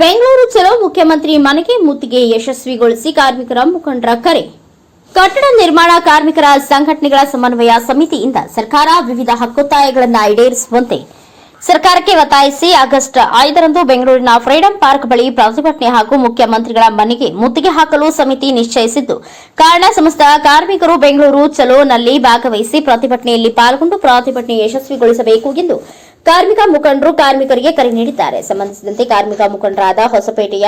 ಬೆಂಗಳೂರು ಚಲೋ ಮುಖ್ಯಮಂತ್ರಿ ಮನೆಗೆ ಮುತ್ತಿಗೆ ಯಶಸ್ವಿಗೊಳಿಸಿ ಕಾರ್ಮಿಕರ ಮುಖಂಡರ ಕರೆ. ಕಟ್ಟಡ ನಿರ್ಮಾಣ ಕಾರ್ಮಿಕರ ಸಂಘಟನೆಗಳ ಸಮನ್ವಯ ಸಮಿತಿಯಿಂದ ಸರ್ಕಾರ ವಿವಿಧ ಹಕ್ಕೊತ್ತಾಯಗಳನ್ನು ಈಡೇರಿಸುವಂತೆ ಸರ್ಕಾರಕ್ಕೆ ಒತ್ತಾಯಿಸಿ ಆಗಸ್ಟ್ ಐದರಂದು ಬೆಂಗಳೂರಿನ ಫ್ರೀಡಂ ಪಾರ್ಕ್ ಬಳಿ ಪ್ರತಿಭಟನೆ ಹಾಗೂ ಮುಖ್ಯಮಂತ್ರಿಗಳ ಮನೆಗೆ ಮುತ್ತಿಗೆ ಹಾಕಲು ಸಮಿತಿ ನಿಶ್ಚಯಿಸಿದ್ದು, ಕಾರಣ ಸಮಸ್ತ ಕಾರ್ಮಿಕರು ಬೆಂಗಳೂರು ಚಲೋನಲ್ಲಿ ಭಾಗವಹಿಸಿ ಪ್ರತಿಭಟನೆಯಲ್ಲಿ ಪಾಲ್ಗೊಂಡು ಪ್ರತಿಭಟನೆ ಯಶಸ್ವಿಗೊಳಿಸಬೇಕು ಎಂದು ಕಾರ್ಮಿಕ ಮುಖಂಡರು ಕಾರ್ಮಿಕರಿಗೆ ಕರೆ ನೀಡಿದ್ದಾರೆ. ಸಂಬಂಧಿಸಿದಂತೆ ಕಾರ್ಮಿಕ ಮುಖಂಡರಾದ ಹೊಸಪೇಟೆಯ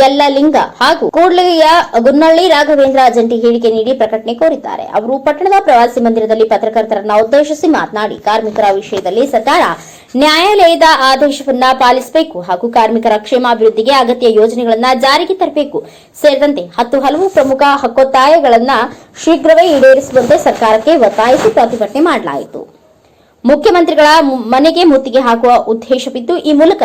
ಯಲ್ಲಲಿಂಗ ಹಾಗೂ ಕೂಡ್ಲಿಗೆಯ ಗುನ್ನಳ್ಳಿ ರಾಘವೇಂದ್ರ ಜಂಟಿ ಹೇಳಿಕೆ ನೀಡಿ ಪ್ರಕಟಣೆ ಕೋರಿದ್ದಾರೆ. ಅವರು ಪಟ್ಟಣದ ಪ್ರವಾಸಿ ಮಂದಿರದಲ್ಲಿ ಪತ್ರಕರ್ತರನ್ನ ಉದ್ದೇಶಿಸಿ ಮಾತನಾಡಿ, ಕಾರ್ಮಿಕರ ವಿಷಯದಲ್ಲಿ ಸರ್ಕಾರ ನ್ಯಾಯಾಲಯದ ಆದೇಶವನ್ನ ಪಾಲಿಸಬೇಕು ಹಾಗೂ ಕಾರ್ಮಿಕರ ಕ್ಷೇಮಾಭಿವೃದ್ಧಿಗೆ ಅಗತ್ಯ ಯೋಜನೆಗಳನ್ನ ಜಾರಿಗೆ ತರಬೇಕು. ಸೇರಿದಂತೆ ಹತ್ತು ಹಲವು ಪ್ರಮುಖ ಹಕ್ಕೊತ್ತಾಯಗಳನ್ನ ಶೀಘ್ರವೇ ಈಡೇರಿಸುವಂತೆ ಸರ್ಕಾರಕ್ಕೆ ಒತ್ತಾಯಿಸಿ ಪ್ರತಿಭಟನೆ ಮಾಡಲಾಯಿತು. ಮುಖ್ಯಮಂತ್ರಿಗಳ ಮನೆಗೆ ಮುತ್ತಿಗೆ ಹಾಕುವ ಉದ್ದೇಶವಿದ್ದು, ಈ ಮೂಲಕ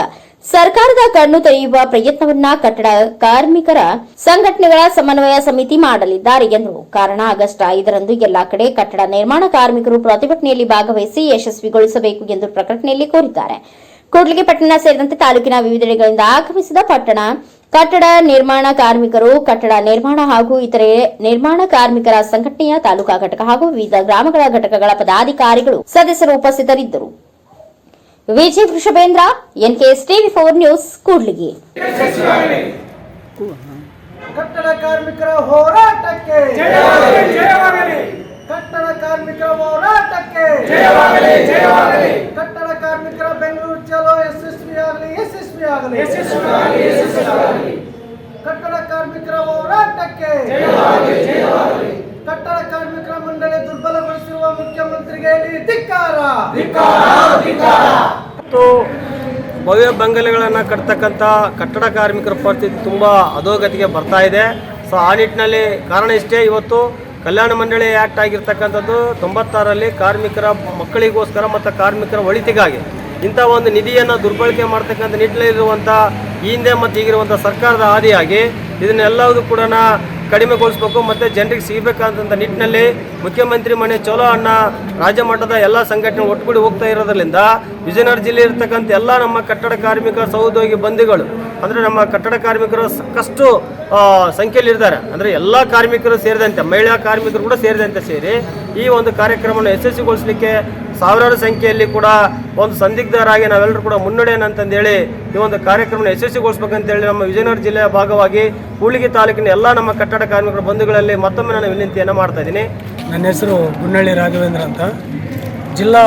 ಸರ್ಕಾರದ ಕಣ್ಣು ತೆರೆಯುವ ಪ್ರಯತ್ನವನ್ನ ಕಟ್ಟಡ ಕಾರ್ಮಿಕರ ಸಂಘಟನೆಗಳ ಸಮನ್ವಯ ಸಮಿತಿ ಮಾಡಲಿದ್ದಾರೆ ಎಂದರು ಕಾರಣ. ಆಗಸ್ಟ್ ಐದರಂದು ಎಲ್ಲಾ ಕಡೆ ಕಟ್ಟಡ ನಿರ್ಮಾಣ ಕಾರ್ಮಿಕರು ಪ್ರತಿಭಟನೆಯಲ್ಲಿ ಭಾಗವಹಿಸಿ ಯಶಸ್ವಿಗೊಳಿಸಬೇಕು ಎಂದು ಪ್ರಕಟಣೆಯಲ್ಲಿ ಕೋರಿದ್ದಾರೆ. ಕೂಡ್ಲಿಗೆ ಪಟ್ಟಣ ಸೇರಿದಂತೆ ತಾಲೂಕಿನ ವಿವಿಧೆಡೆಗಳಿಂದ ಆಗಮಿಸಿದ ಪಟ್ಟಣ ಕಟ್ಟಡ ನಿರ್ಮಾಣ ಕಾರ್ಮಿಕರು ಕಟ್ಟಡ ನಿರ್ಮಾಣ ಹಾಗೂ ಇತರೆ ನಿರ್ಮಾಣ ಕಾರ್ಮಿಕರ ಸಂಘಟನೆಯ ತಾಲೂಕಾ ಘಟಕ ಹಾಗೂ ವಿವಿಧ ಗ್ರಾಮಗಳ ಘಟಕಗಳ ಪದಾಧಿಕಾರಿಗಳು ಸದಸ್ಯರು ಉಪಸ್ಥಿತರಿದ್ದರು. Vijaya Vrushabhendra NKS TV four news Kudligi. ಕಟ್ಟಡ ಕಾರ್ಮಿಕರ ಹೋರಾಟಕ್ಕೆ ಕಟ್ಟಡ ಕಾರ್ಮಿಕರ ಹೋರಾಟಕ್ಕೆ ಕಟ್ಟಡ ಕಾರ್ಮಿಕರ ಬೆಂಗಳೂರು ಚಲೋ ಯಶಸ್ವಿಯಾಗಲಿ ಯಶಸ್ವಿಯಾಗಲಿ ಕಟ್ಟಡ ಕಾರ್ಮಿಕರ ಹೋರಾಟಕ್ಕೆ. ಕಟ್ಟಡ ಕಾರ್ಮಿಕರ ಮಂಡಳಿ ದುರ್ಬಲಗೊಳಿಸಿರುವ ಮುಖ್ಯಮಂತ್ರಿಗೆ ಧಿಕ್ಕಾರ. ಮತ್ತು ಭವ್ಯ ಬಂಗಲೆಗಳನ್ನು ಕಟ್ತಕ್ಕಂಥ ಕಟ್ಟಡ ಕಾರ್ಮಿಕರ ಪರಿಸ್ಥಿತಿ ತುಂಬ ಅಧೋಗತಿಗೆ ಬರ್ತಾ ಇದೆ. ಸೊ ಆ ನಿಟ್ಟಿನಲ್ಲಿ ಕಾರಣ ಇಷ್ಟೇ. ಇವತ್ತು ಕಲ್ಯಾಣ ಮಂಡಳಿ ಆ್ಯಕ್ಟ್ ಆಗಿರ್ತಕ್ಕಂಥದ್ದು ತೊಂಬತ್ತಾರಲ್ಲಿ ಕಾರ್ಮಿಕರ ಮಕ್ಕಳಿಗೋಸ್ಕರ ಮತ್ತು ಕಾರ್ಮಿಕರ ಒಳಿತಿಗಾಗಿ ಇಂಥ ಒಂದು ನಿಧಿಯನ್ನು ದುರ್ಬಳಕೆ ಮಾಡ್ತಕ್ಕಂಥ ನಿಟ್ಟಿನಲ್ಲಿರುವಂಥ ಹಿಂದೆ ಮತ್ತು ಈಗಿರುವಂಥ ಸರ್ಕಾರದ ಆದಿಯಾಗಿ ಇದನ್ನೆಲ್ಲವೂ ಕೂಡ ಕಡಿಮೆಗೊಳಿಸಬೇಕು ಮತ್ತು ಜನರಿಗೆ ಸಿಗಬೇಕಾದಂಥ ನಿಟ್ಟಿನಲ್ಲಿ ಮುಖ್ಯಮಂತ್ರಿ ಮನೆ ಚಲೋ ಅನ್ನ ರಾಜ್ಯ ಮಟ್ಟದ ಎಲ್ಲ ಸಂಘಟನೆ ಒಟ್ಟುಗೂಡಿ ಹೋಗ್ತಾ ಇರೋದ್ರಿಂದ ವಿಜಯನಗರ ಜಿಲ್ಲೆ ಇರ್ತಕ್ಕಂಥ ಎಲ್ಲ ನಮ್ಮ ಕಟ್ಟಡ ಕಾರ್ಮಿಕ ಸಹೋದ್ಯೋಗಿ ಬಂಧುಗಳು, ಅಂದರೆ ನಮ್ಮ ಕಟ್ಟಡ ಕಾರ್ಮಿಕರು ಸಾಕಷ್ಟು ಸಂಖ್ಯೆಯಲ್ಲಿ ಇದ್ದಾರೆ. ಅಂದರೆ ಎಲ್ಲ ಕಾರ್ಮಿಕರು ಸೇರಿದಂತೆ, ಮಹಿಳಾ ಕಾರ್ಮಿಕರು ಕೂಡ ಸೇರಿದಂತೆ ಸೇರಿ ಈ ಒಂದು ಕಾರ್ಯಕ್ರಮವನ್ನು ಯಶಸ್ವಿಗೊಳಿಸಲಿಕ್ಕೆ ಸಾವಿರಾರು ಸಂಖ್ಯೆಯಲ್ಲಿ ಕೂಡ ಒಂದು ಸಂದಿಗ್ಧರಾಗಿ ನಾವೆಲ್ಲರೂ ಕೂಡ ಮುನ್ನಡೆಯೋಣ ಅಂತಂದೇಳಿ ಈ ಒಂದು ಕಾರ್ಯಕ್ರಮವನ್ನು ಯಶಸ್ವಿಗೊಳಿಸ್ಬೇಕಂತೇಳಿ ನಮ್ಮ ವಿಜಯನಗರ ಜಿಲ್ಲೆಯ ಭಾಗವಾಗಿ ಹೂಳಿಗೆ ತಾಲೂಕಿನ ಎಲ್ಲ ನಮ್ಮ ಕಟ್ಟಡ ಕಾರ್ಮಿಕರ ಬಂಧುಗಳಲ್ಲಿ ಮತ್ತೊಮ್ಮೆ ನಾನು ವಿನಂತಿಯನ್ನು ಮಾಡ್ತಾ ಇದ್ದೀನಿ. ನನ್ನ ಹೆಸರು ಗುನ್ನಳ್ಳಿ ರಾಘವೇಂದ್ರ ಅಂತ. ಜಿಲ್ಲಾ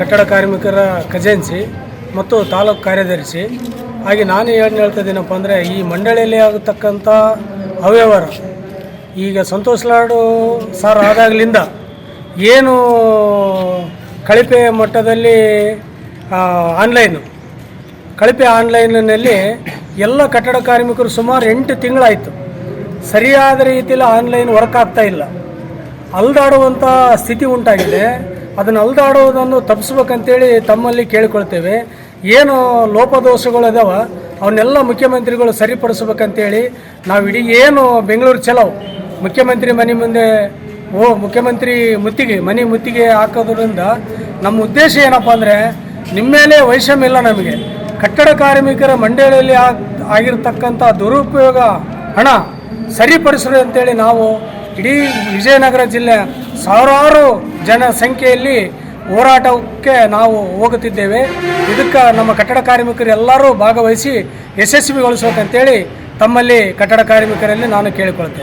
ಕಟ್ಟಡ ಕಾರ್ಮಿಕರ ಖಜಾನ್ಸಿ ಮತ್ತು ತಾಲೂಕು ಕಾರ್ಯದರ್ಶಿ. ಹಾಗೆ ನಾನು ಏನು ಹೇಳ್ತಾ ಇದ್ದೀನಪ್ಪ ಅಂದರೆ ಈ ಮಂಡಳಿಯಲ್ಲಿ ಆಗತಕ್ಕಂಥ ಅವ್ಯವಹಾರ ಈಗ ಸಂತೋಷ್ ಲಾಡು ಸರ್ ಆದಾಗಲಿಂದ ಏನು ಕಳಪೆ ಮಟ್ಟದಲ್ಲಿ ಆನ್ಲೈನು ಕಳಪೆ ಆನ್ಲೈನ್ನಲ್ಲಿ ಎಲ್ಲ ಕಟ್ಟಡ ಕಾರ್ಮಿಕರು ಸುಮಾರು ಎಂಟು ತಿಂಗಳಾಯಿತು. ಸರಿಯಾದ ರೀತಿಯಲ್ಲಿ ಆನ್ಲೈನ್ ವರ್ಕ್ ಆಗ್ತಾ ಇಲ್ಲ. ಅಲ್ದಾಡುವಂಥ ಸ್ಥಿತಿ ಉಂಟಾಗಿದೆ. ಅದನ್ನು ಅಲ್ದಾಡುವುದನ್ನು ತಪ್ಪಿಸ್ಬೇಕಂತೇಳಿ ತಮ್ಮಲ್ಲಿ ಕೇಳಿಕೊಳ್ತೇವೆ. ಏನು ಲೋಪದೋಷಗಳು ಅದಾವ, ಅವನ್ನೆಲ್ಲ ಮುಖ್ಯಮಂತ್ರಿಗಳು ಸರಿಪಡಿಸ್ಬೇಕಂತೇಳಿ ನಾವು ಇಡೀ ಏನು ಬೆಂಗಳೂರು ಚಲೋ. ಮುಖ್ಯಮಂತ್ರಿ ಮನೆ ಮುಂದೆ ಓ, ಮುಖ್ಯಮಂತ್ರಿ ಮುತ್ತಿಗೆ, ಮನೆ ಮುತ್ತಿಗೆ ಹಾಕೋದ್ರಿಂದ ನಮ್ಮ ಉದ್ದೇಶ ಏನಪ್ಪ ಅಂದರೆ ನಿಮ್ಮ ಮೇಲೆ ವೈಷಮ್ಯ ಇಲ್ಲ ನಮಗೆ. ಕಟ್ಟಡ ಕಾರ್ಮಿಕರ ಮಂಡಳಿಯಲ್ಲಿ ಆಗ ಆಗಿರ್ತಕ್ಕಂಥ ದುರುಪಯೋಗ ಹಣ ಸರಿಪಡಿಸ್ರಿ ಅಂತೇಳಿ ನಾವು ಇಡೀ ವಿಜಯನಗರ ಜಿಲ್ಲೆ ಸಾವಿರಾರು ಜನಸಂಖ್ಯೆಯಲ್ಲಿ ಹೋರಾಟಕ್ಕೆ ನಾವು ಹೋಗುತ್ತಿದ್ದೇವೆ. ಇದಕ್ಕೆ ನಮ್ಮ ಕಟ್ಟಡ ಕಾರ್ಮಿಕರು ಎಲ್ಲರೂ ಭಾಗವಹಿಸಿ ಯಶಸ್ವಿಗೊಳಿಸಬೇಕಂತೇಳಿ ತಮ್ಮಲ್ಲಿ ಕಟ್ಟಡ ಕಾರ್ಮಿಕರಲ್ಲಿ ನಾನು ಕೇಳಿಕೊಳ್ತೇನೆ.